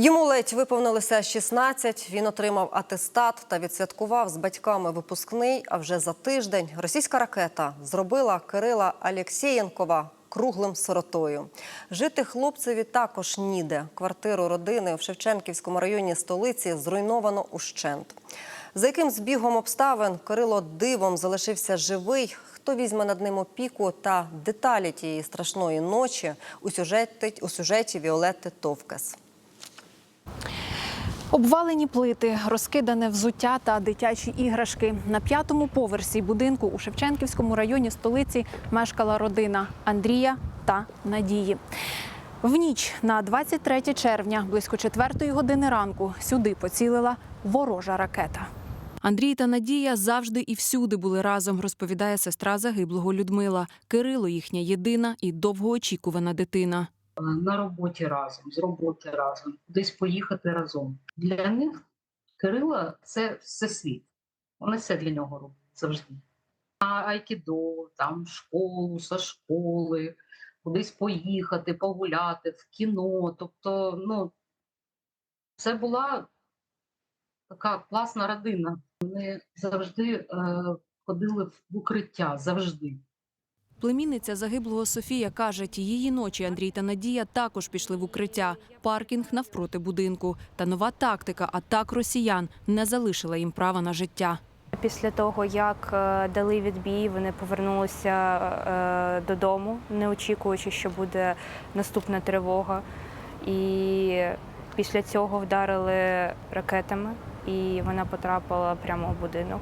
Йому ледь виповнилося 16, Він отримав атестат та відсвяткував з батьками випускний. А вже за тиждень російська ракета зробила Кирила Алєксєєнкова круглим сиротою. Жити хлопцеві також ніде. Квартиру родини в Шевченківському районі столиці зруйновано ущент. За яким збігом обставин Кирило дивом залишився живий. Хто візьме над ним опіку та деталі тієї страшної ночі у сюжеті, у сюжеті Віолетти Товкес. Обвалені плити, розкидане взуття та дитячі іграшки. На п'ятому поверсі будинку у Шевченківському районі столиці мешкала родина Андрія та Надії. В ніч на 23 червня, близько 4 години ранку, сюди поцілила ворожа ракета. Андрій та Надія завжди і всюди були разом, розповідає сестра загиблого Людмила. Кирило їхня єдина і довгоочікувана дитина. На роботі разом, з роботи разом, десь поїхати разом. Для них Кирила це все світ. Вони все для нього роблять завжди. А айкідо, там школу, со школи, кудись поїхати, погуляти, в кіно. Тобто, ну, це була така класна родина. Вони завжди е, ходили в укриття, завжди. Племінниця загиблого Софія каже, тієї ночі Андрій та Надія також пішли в укриття. Паркінг навпроти будинку. Та нова тактика атак росіян не залишила їм права на життя. Після того, як е, дали відбій, вони повернулися е, додому, не очікуючи, що буде наступна тривога. І після цього вдарили ракетами, і вона потрапила прямо в будинок.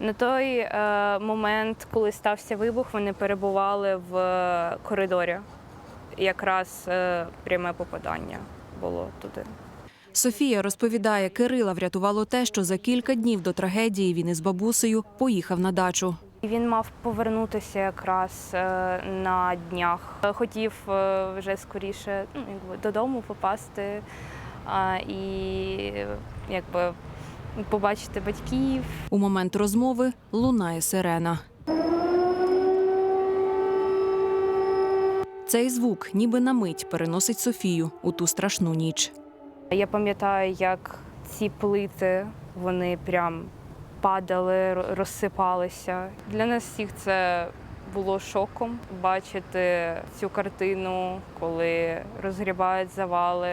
На той е, момент, коли стався вибух, вони перебували в коридорі. Якраз е, пряме попадання було туди. Софія розповідає, Кирила врятувало те, що за кілька днів до трагедії він із бабусею поїхав на дачу. Він мав повернутися якраз е, на днях. Хотів е, вже скоріше ну, якби, додому попасти а, і якби побачити батьків. У момент розмови лунає сирена. Цей звук ніби на мить переносить Софію у ту страшну ніч. Я пам'ятаю, як ці плити вони прям падали, розсипалися. Для нас всіх це було шоком бачити цю картину, коли розгрібають завали,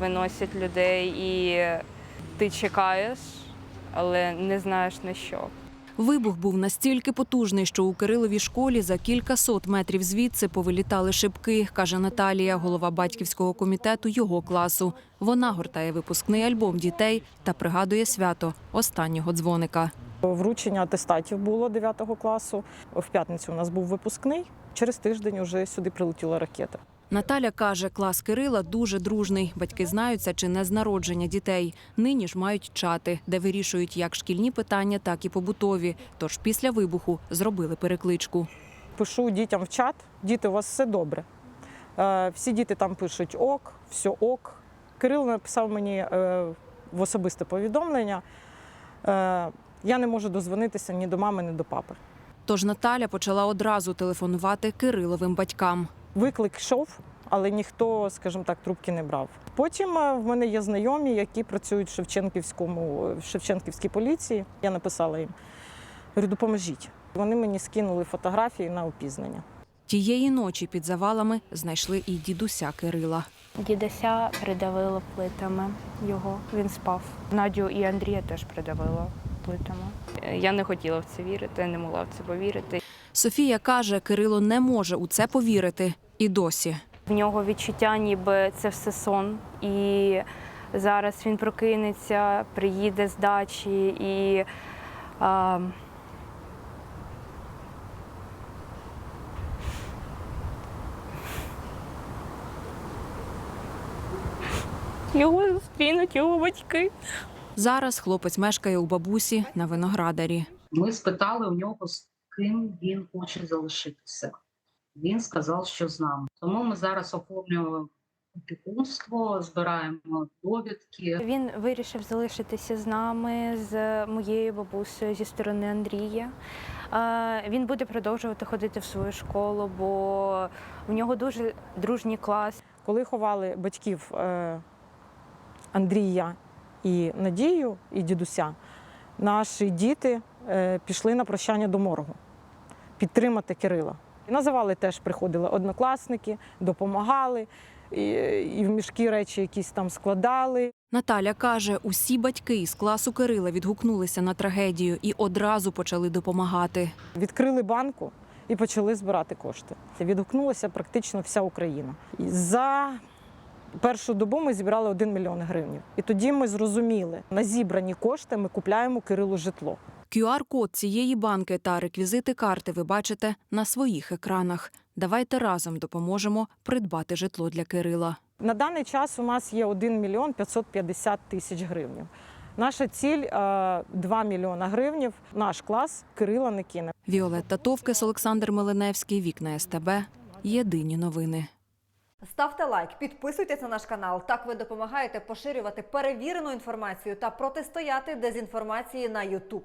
виносять людей, і ти чекаєш, але не знаєш на що. Вибух був настільки потужний, що у Кириловій школі за кілька сот метрів звідси повилітали шибки, каже Наталія, голова батьківського комітету його класу. Вона гортає випускний альбом дітей та пригадує свято останнього дзвоника. Вручення атестатів було 9 класу. В п'ятницю у нас був випускний. Через тиждень уже сюди прилетіла ракета. Наталя каже, клас Кирила дуже дружний. Батьки знаються чи не з народження дітей. Нині ж мають чати, де вирішують як шкільні питання, так і побутові. Тож після вибуху зробили перекличку. Пишу дітям в чат: діти, у вас все добре. Е, Всі діти там пишуть ок, все ок. Кирил написав мені е, в особисте повідомлення. е, Я не можу дозвонитися ні до мами, ні до папи. Тож Наталя почала одразу телефонувати Кириловим батькам. Виклик йшов, але ніхто, скажімо так, трубки не брав. Потім е, в мене є знайомі, які працюють в Шевченківському в Шевченківській поліції. Я написала їм: говорю, допоможіть. Вони мені скинули фотографії на опізнання. Тієї ночі під завалами знайшли і дідуся Кирила. Дідуся придавило плитами його. Він спав. Надю і Андрія теж придавило плитами. Я не хотіла в це вірити, не могла в це повірити. Софія каже, Кирило не може у це повірити і досі. В нього відчуття, ніби це все сон. І зараз він прокинеться, приїде з дачі і. А, його зустрінуть його батьки. Зараз хлопець мешкає у бабусі на виноградарі. Ми спитали у нього, з ким він хоче залишитися. Він сказав, що з нами. Тому ми зараз оформлюємо опікунство, збираємо довідки. Він вирішив залишитися з нами, з моєю бабусею зі сторони Андрія. Він буде продовжувати ходити в свою школу, бо в нього дуже дружній клас. Коли ховали батьків е, Андрія і Надію, і дідуся, наші діти е, пішли на прощання до моргу підтримати Кирила. Називали теж, приходили однокласники, допомагали, і, і в мішки речі якісь там складали. Наталя каже, усі батьки із класу Кирила відгукнулися на трагедію і одразу почали допомагати. Відкрили банку і почали збирати кошти. Відгукнулася практично вся Україна. І за першу добу ми зібрали 1 мільйон гривень. І тоді ми зрозуміли, на зібрані кошти ми купляємо Кирилу житло. QR-код цієї банки та реквізити карти ви бачите на своїх екранах. Давайте разом допоможемо придбати житло для Кирила. На даний час у нас є 1 мільйон 550 тисяч гривень. Наша ціль е, 2 мільйона гривень. Наш клас Кирила не кине. Віолетта Товкес, Олександр Милиневський, Вікна СТБ. Єдині новини. Ставте лайк, підписуйтесь на наш канал. Так ви допомагаєте поширювати перевірену інформацію та протистояти дезінформації на YouTube.